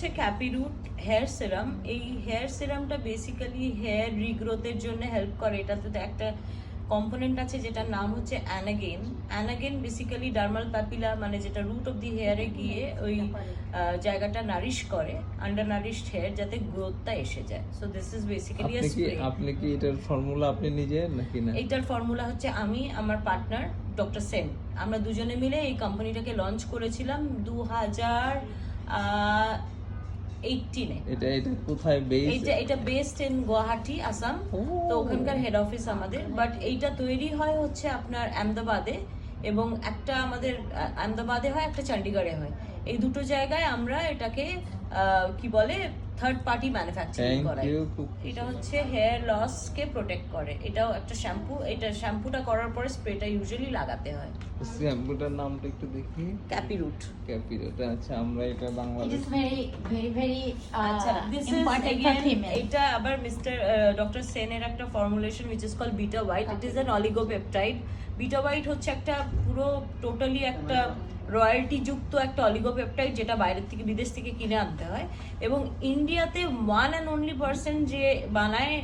হচ্ছে ক্যাপিরুট hair serum এই হেয়ার সিরামটা বেসিক্যালি হেয়ার রিগ্রোথের জন্য হেল্প করে। এটাতে তো একটা কম্পোনেন্ট আছে যেটার নাম হচ্ছে anagen anagen basically dermal papilla মানে যেটা রুট অফ দি হেয়ারে গিয়ে ওই জায়গাটা নারিশ করে আন্ডার নারিশড হেয়ার যাতে গ্রোথটা এসে যায়। সো দিস ইজ বেসিক্যালি আপনি কি আপনি কি এটার ফর্মুলা আপনি নিজে নাকি না? এইটার ফর্মুলা হচ্ছে আমি আমার পার্টনার ডক্টর সেন আমরা দুজনে মিলে এই কোম্পানিটাকে লঞ্চ করেছিলাম দু হাজার এইটিনে এটা এটা কোথায় বেস এইটা এটা বেসড ইন গুয়াহাটি আসাম। তো ওখানকার হেড অফিস আমাদের। বাট এইটা তৈরি হয় হচ্ছে আপনার আহমেদাবাদে। এবং একটা আমাদের আহমেদাবাদে হয় একটা চণ্ডীগড়ে হয়। এই দুটো জায়গায় আমরা এটাকে আহ, কি বলে থার্ড পার্টি ম্যানুফ্যাকচারিং খুব এটা হচ্ছে হেয়ার লসকে প্রোটেক্ট করে। এটাও একটা শ্যাম্পু এটা শ্যাম্পুটা করার পরে স্প্রেটা ইউজুয়ালি লাগাতে হয়। শ্যাম্পুটার নামটা একটু দেখি। ক্যাপি রুট ক্যাপির ওটা আচ্ছা আমরা এটা Bangladesh is very, very, very আচ্ছা uh, this is for female. এটা আবার মিস্টার ডক্টর সেনের একটা formulation which is call beta white it is an oligopeptide beta white হচ্ছে একটা পুরো টোটালি একটা রয়্যালটি যুক্ত একটা অলিগোপেপটাইড যেটা বাইরের থেকে বিদেশ থেকে কিনে আনতে হয়। এবং ইন্ডিয়াতে ওয়ান অ্যান্ড অনলি পার্সন যে বানায়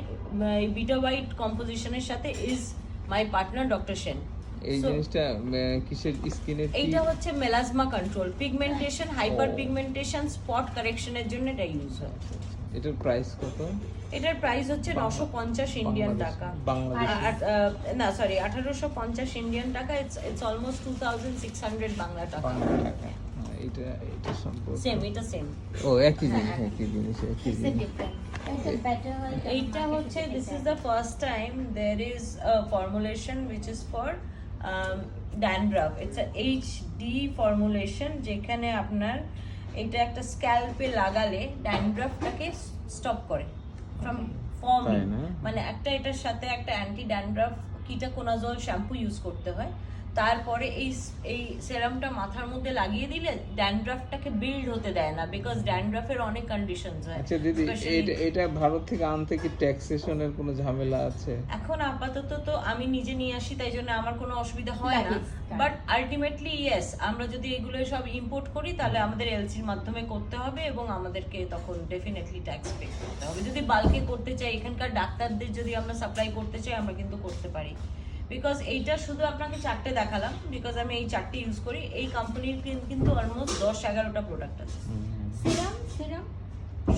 বিটা হোয়াইট কম্পোজিশনের সাথে is my partner doctor Sen এই জিনিসটা কিসের স্কিনের এইটা হচ্ছে melasma control pigmentation hyper pigmentation spot কারেকশনের জন্য এটা ইউজ হয়। এটার প্রাইস কত? এটার প্রাইস হচ্ছে নশো পঞ্চাশ ইন্ডিয়ান টাকা। না সরি আঠারোশো পঞ্চাশ ইন্ডিয়ান টাকা it's it's almost two thousand six hundred Bangla টাকা। এটা এটা সম্পর্কে সেম এটা সেম ও একই জিনিস একই জিনিস একই জিনিস। better one. এইটা হচ্ছে this is the first time there is a formulation which is for dandruff it's H D formulation যেখানে আপনার এটা একটা স্ক্যাল্পে লাগালে ড্যান্ড্রাফটাকে স্টপ করে ফ্রম ফর্মিং মানে একটা এটার সাথে একটা anti dandruff ketoconazole shampoo use করতে হয়। তারপরে এই এই সেরামটা মাথার মধ্যে লাগিয়ে দিলে ড্যান্ড্রাফটাকে বিল্ড হতে দেয় না বিকজ ড্যান্ড্রাফের অনেক কন্ডিশনস হয় আচ্ছা দিদি এটা এটা ভারত থেকে আনতে কি ট্যাক্সেশনের কোনো ঝামেলা আছে? এখন আপাতত তো আমি নিজে নিয়ে আসি তাই জন্য আমার কোনো অসুবিধা হয় না। বাট আলটিমেটলি ইয়েস আমরা যদি এগুলো সব ইম্পোর্ট করি তাহলে আমাদের এলসির মাধ্যমে করতে হবে এবং আমাদেরকে তখন ডেফিনেটলি ট্যাক্স পে করতে হবে। যদি বাল্কে করতে চাই এখানকার ডাক্তারদের যদি আমরা সাপ্লাই করতে চাই আমরা কিন্তু করতে পারি। বিকজ এইটা শুধু আপনাকে চারটে দেখালাম বিকজ আমি এই চারটে ইউজ করি এই কোম্পানির কিন্তু অলমোস্ট দশ এগারোটা প্রোডাক্ট আছে। Serum, serum.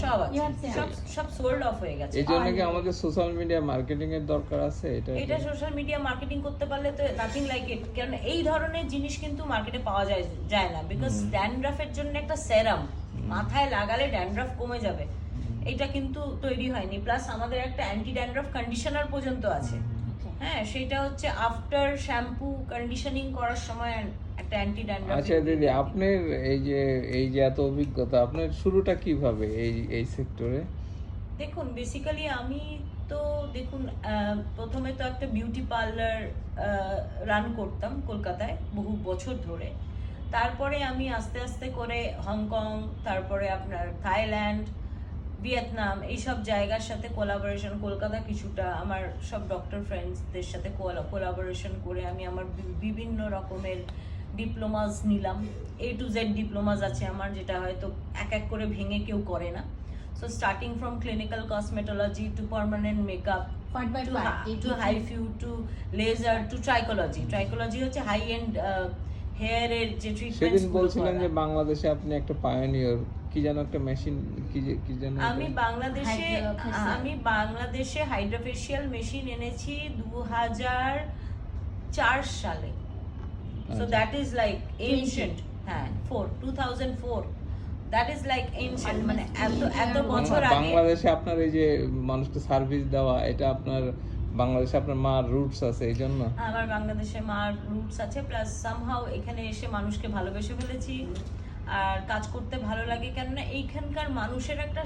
সব সব seen. সব সোল্ড অফ হয়ে গেছে। এই জন্য কি আমাদের সোশ্যাল মিডিয়া মার্কেটিং এর দরকার আছে? এটা এটা সোশ্যাল মিডিয়া মার্কেটিং করতে পারলে তো নাথিং লাইক ইট কারণ এই ধরনের জিনিস কিন্তু মার্কেটে পাওয়া যায় যায় না। বিকজ ড্যান্ড্রাফের জন্য একটা সেরাম মাথায় লাগালে ড্যান্ড্রাফ কমে যাবে। এটা কিন্তু তৈরি হয়নি। প্লাস আমাদের একটা অ্যান্টি ড্যান্ড্রাফ কন্ডিশনার পর্যন্ত আছে। হ্যাঁ সেটা হচ্ছে আফটার শ্যাম্পু কন্ডিশনিং করার সময় একটা অ্যান্টি ড্যান্ড্রাফ আচ্ছা দিদি আপনার এই যে এই যে এত অভিজ্ঞতা আপনার শুরুটা কীভাবে এই এই সেক্টরে দেখুন বেসিক্যালি আমি তো দেখুন প্রথমে তো একটা বিউটি পার্লার রান করতাম কলকাতায় বহু বছর ধরে। তারপরে আমি আস্তে আস্তে করে হংকং তারপরে আপনার থাইল্যান্ড ভিয়েতনাম এইসব জায়গার সাথে কোলাবোরেশন কলকাতা কিছুটা আমার সব ডক্টর ফ্রেন্ডসদের সাথে কোলাবোরেশন করে আমি আমার বিভিন্ন রকমের ডিপ্লোমাস নিলাম। এ টু জেড ডিপ্লোমাস আছে আমার যেটা হয়তো এক এক করে ভেঙে কেউ করে না। So starting from clinical cosmetology to permanent makeup to HIFU to laser to trichology. Trichology. হচ্ছে হাই এন্ড হেয়ার এর যে ট্রিটমেন্ট বলছিলেন যে বাংলাদেশে আপনি একটা পায়োনিয়র কি যেন একটা মেশিন কি যে- কি যেন আমি বাংলাদেশে Hydrofacial. আমি বাংলাদেশে হাইড্রোফেশিয়াল মেশিন এনেছি দু হাজার চার সালে। সো আচ্ছা। দ্যাট ইজ লাইক এনশিয়েন্ট হ্যাঁ four two thousand four that is like ancient মানে এত এত বছর বাংলা- আগে। বাংলাদেশে আপনার এই যে মানুষকে সার্ভিস দেওয়া এটা আপনার বাংলাদেশে আপনার মার রুটস আছে এই জন্য? আমার বাংলাদেশে মার রুটস আছে প্লাস সামহাও এখানে এসে মানুষকে ভালোবেসে ফেলেছি। আর কাজ করতে ভালো লাগে কেননা এইখানকার মানুষের একটা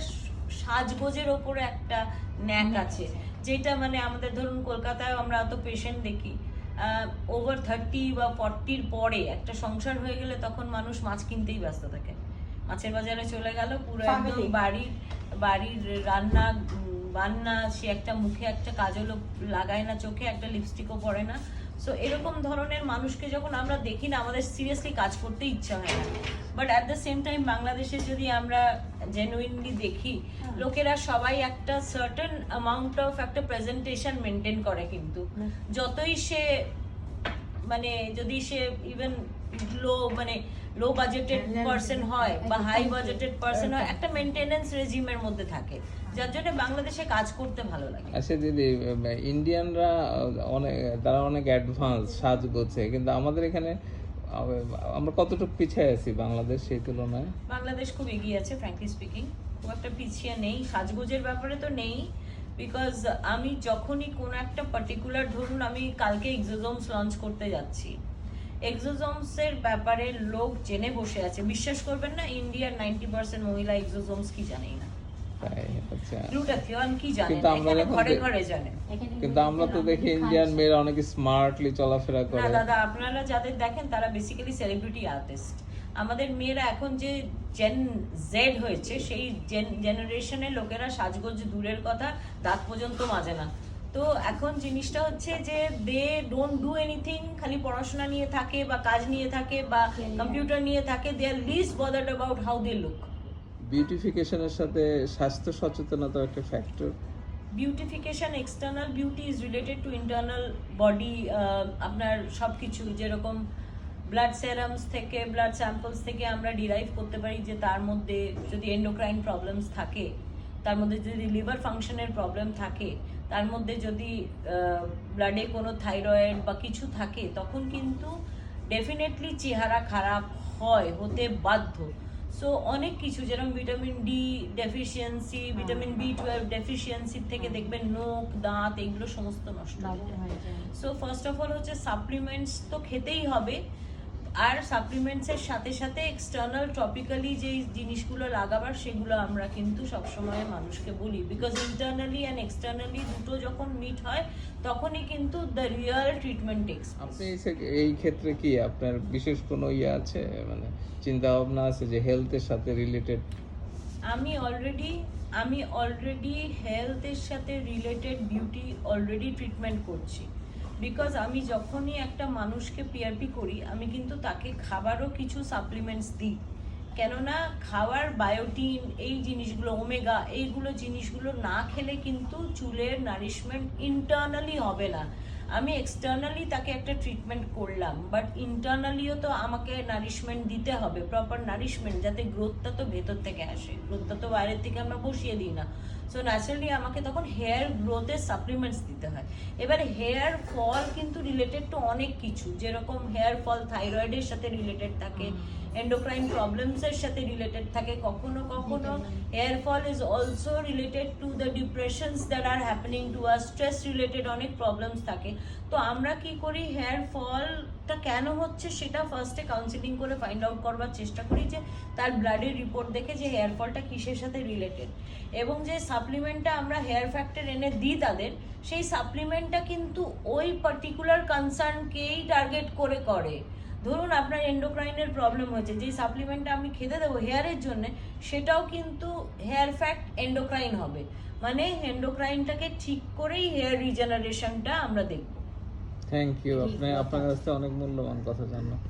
সাজগোজের ওপরে একটা ন্যাক আছে। যেটা মানে আমাদের ধরুন কলকাতায় আমরা অত পেশেন্ট দেখি ওভার থার্টি বা ফর্টির পরে একটা সংসার হয়ে গেলে তখন মানুষ মাছ কিনতেই ব্যস্ত থাকে। মাছের বাজারে চলে গেল পুরো একদম বাড়ির বাড়ির রান্না বান্না সে একটা মুখে একটা কাজলও লাগায় না চোখে একটা লিপস্টিকও পরে না। সো এরকম ধরনের মানুষকে যখন আমরা দেখি না আমাদের সিরিয়াসলি কাজ করতে ইচ্ছা হয় না। But at the same time বাংলাদেশে যদি আমরা জেনুইনলি দেখি লোকেরা সবাই একটা সার্টেন অ্যামাউন্ট অফ একটা প্রেজেন্টেশন মেনটেন করে কিন্তু। যতই সে মানে যদি সে ইভেন লো মানে লো বাজেটেড পার্সন হয় বা হাই বাজেটেড পার্সন হয় একটা মেনটেনেন্স রেজিমের মধ্যে থাকে যার জন্য বাংলাদেশে কাজ করতে ভালো লাগে। আচ্ছা দিদি ইন্ডিয়ানরা অনেক তারা অনেক অ্যাডভান্স সাজগোছে কিন্তু আমাদের এখানে আমরা কতটুকু পিছিয়ে আছি বাংলাদেশ সেই তুলনায়? বাংলাদেশ খুব এগিয়ে আছে ফ্র্যাঙ্কলি স্পিকিং খুব একটা পিছিয়ে নেই সাজগোজের ব্যাপারে তো নেই বিকজ আমি যখনই কোনো একটা পার্টিকুলার ধরুন আমি কালকে এক্সোজোমস লঞ্চ করতে যাচ্ছি। এক্সোজোমসের ব্যাপারে লোক জেনে বসে আছে। বিশ্বাস করবেন না ইন্ডিয়ার নাইনটি পার্সেন্ট মহিলা এক্সোজোমস কি জানেই না। আচ্ছা। গ্লুটাথিয়ন কি জানে কিন্তু না আমরা ঘরে ঘরে জানে আমরা তো দেখি ইন্ডিয়ান মেয়েরা অনেক স্মার্টলি চলাফেরা না দাদা আপনারা যাদের দেখেন তারা বেসিক্যালি সেলিব্রিটি আর্টিস্ট আমাদের মেয়েরা এখন যে জেন জেড হয়েছে সেই জেনারেশনের লোকেরা সাজগোজ দূরের কথা দাঁত পর্যন্ত মাজে না। তো এখন জিনিসটা হচ্ছে যে দে ডোন্ট ডু এনিথিং খালি পড়াশোনা নিয়ে থাকে বা কাজ নিয়ে থাকে বা কম্পিউটার নিয়ে থাকে they are least bothered about how they look বিউটিফিকেশনের সাথে স্বাস্থ্য সচেতনতা একটা factor beautification external beauty is related to internal body আপনার সব কিছু যেরকম ব্লাড সেরামস থেকে ব্লাড স্যাম্পলস থেকে আমরা ডিরাইভ করতে পারি যে তার মধ্যে যদি এন্ডোক্রাইন প্রবলেমস থাকে তার মধ্যে যদি লিভার ফাংশনের প্রবলেম থাকে তার মধ্যে যদি ব্লাডে কোনো থাইরয়েড বা কিছু থাকে তখন কিন্তু ডেফিনেটলি চেহারা খারাপ হয় হতে বাধ্য। সো অনেক কিছু যেরকম vitamin D deficiency vitamin B twelve deficiency থেকে দেখবেন নখ দাঁত এগুলো সমস্ত নষ্ট হয়ে হয়ে যায়। সো ফার্স্ট অফ অল হচ্ছে সাপ্লিমেন্টস তো খেতেই হবে। আর সাপ্লিমেন্টসের সাথে সাথে এক্সটার্নাল টপিক্যালি যে জিনিসগুলো লাগাবার সেগুলো আমরা কিন্তু সবসময় মানুষকে বলি। বিকজ ইন্টারনালি অ্যান্ড এক্সটার্নালি দুটো যখন মিট হয় তখনই কিন্তু দ্য রিয়েল ট্রিটমেন্ট টেক্স আপনি এই এই ক্ষেত্রে কি আপনার বিশেষ কোনো ইয়ে আছে? মানে চিন্তা ভাবনা আছে যে হেলথের সাথে রিলেটেড আমি অলরেডি আমি অলরেডি হেলথের সাথে রিলেটেড বিউটি অলরেডি ট্রিটমেন্ট করছি। বিকজ আমি যখনই একটা মানুষকে পিআরপি করি, আমি কিন্তু তাকে খাবারও কিছু সাপ্লিমেন্টস দিই। কেননা খাওয়ার বায়োটিন এই জিনিসগুলো ওমেগা এইগুলো জিনিসগুলো না খেলে কিন্তু চুলের নারিশমেন্ট ইন্টারনালি হবে না। আমি এক্সটার্নালি তাকে একটা ট্রিটমেন্ট করলাম বাট ইন্টারনালিও তো আমাকে নারিশমেন্ট দিতে হবে প্রপার নারিশমেন্ট যাতে গ্রোথটা তো ভেতর থেকে আসে। গ্রোথটা তো বাইরের থেকে আমরা বসিয়ে দিই না। সো ন্যাচারালি আমাকে তখন হেয়ার গ্রোথের সাপ্লিমেন্টস দিতে হয়। এবার হেয়ার ফল কিন্তু রিলেটেড টু অনেক কিছু। যেরকম হেয়ার ফল থাইরয়েডের সাথে রিলেটেড থাকে এন্ডোক্রাইন প্রবলেমসের সাথে রিলেটেড থাকে। কখনো কখনো hair fall is also related to the depressions that are happening to our stress related অনেক প্রবলেমস থাকে। তো আমরা কি করি? হেয়ার ফলটা কেন হচ্ছে সেটা ফার্স্টে কাউন্সিলিং করে ফাইন্ড আউট করবার চেষ্টা করি যে তার ব্লাডের রিপোর্ট দেখে যে হেয়ার ফলটা কিসের সাথে রিলেটেড এবং যে সাপ্লিমেন্টটা আমরা হেয়ার ফ্যাক্টর এনে দিই তাদের সেই সাপ্লিমেন্টটা কিন্তু ওই পার্টিকুলার কনসার্নকেই টার্গেট করে করে। ধরুন আপনার এন্ডোক্রাইনের প্রবলেম হয়েছে যেই সাপ্লিমেন্টটা আমি খেতে দেবো হেয়ারের জন্য সেটাও কিন্তু হেয়ার ফ্যাক্ট এন্ডোক্রাইন হবে। মানে এন্ডোক্রাইনটাকে ঠিক করেই হেয়ার রিজেনারেশনটা আমরা দেখব। থ্যাংক ইউ আপনি আপনার কাছ থেকে অনেক মূল্যবান কথা জানলাম।